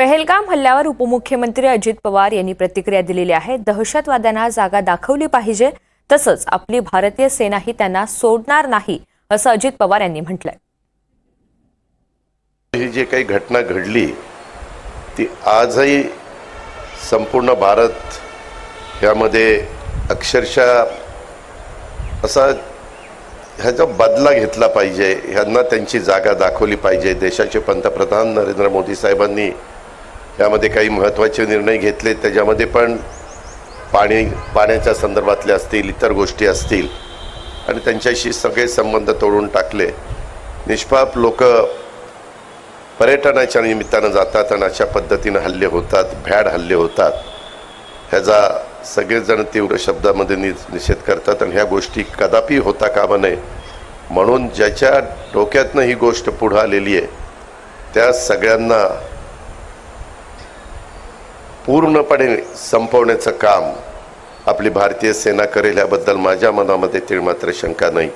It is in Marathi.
पहलगाम हल्ल्यावर उपमुख्यमंत्री अजित पवार यांनी प्रतिक्रिया दिलेली आहे. दहशतवाद्यांना जागा दाखवली पाहिजे तसंच आपली भारतीय सेनाही त्यांना सोडणार नाही असं अजित पवार यांनी म्हटलंय. ही जी काही घटना घडली ती आजही संपूर्ण भारत यामध्ये अक्षरशः असा ह्याचा बदला घेतला पाहिजे. ह्यांना त्यांची जागा दाखवली पाहिजे. देशाचे पंतप्रधान नरेंद्र मोदी साहेबांनी यामध्ये काही महत्त्वाचे निर्णय घेतले त्याच्यामध्ये पण पाणी पाण्याच्या संदर्भातले असतील इतर गोष्टी असतील आणि त्यांच्याशी सगळे संबंध तोडून टाकले. निष्पाप लोक पर्यटनाच्या निमित्तानं जातात आणि अशा पद्धतीनं हल्ले होतात भ्याड हल्ले होतात. ह्याचा सगळेजण तीव्र शब्दामध्ये नि निषेध करतात आणि ह्या गोष्टी कदापि होता कामा नये. म्हणून ज्याच्या डोक्यातनं ही गोष्ट पुढं आलेली आहे त्या सगळ्यांना पूर्णपणे संपवण्याचं काम आपली भारतीय सेना करेल याबद्दल माझ्या मनामध्ये तीळ मात्र शंका नाही.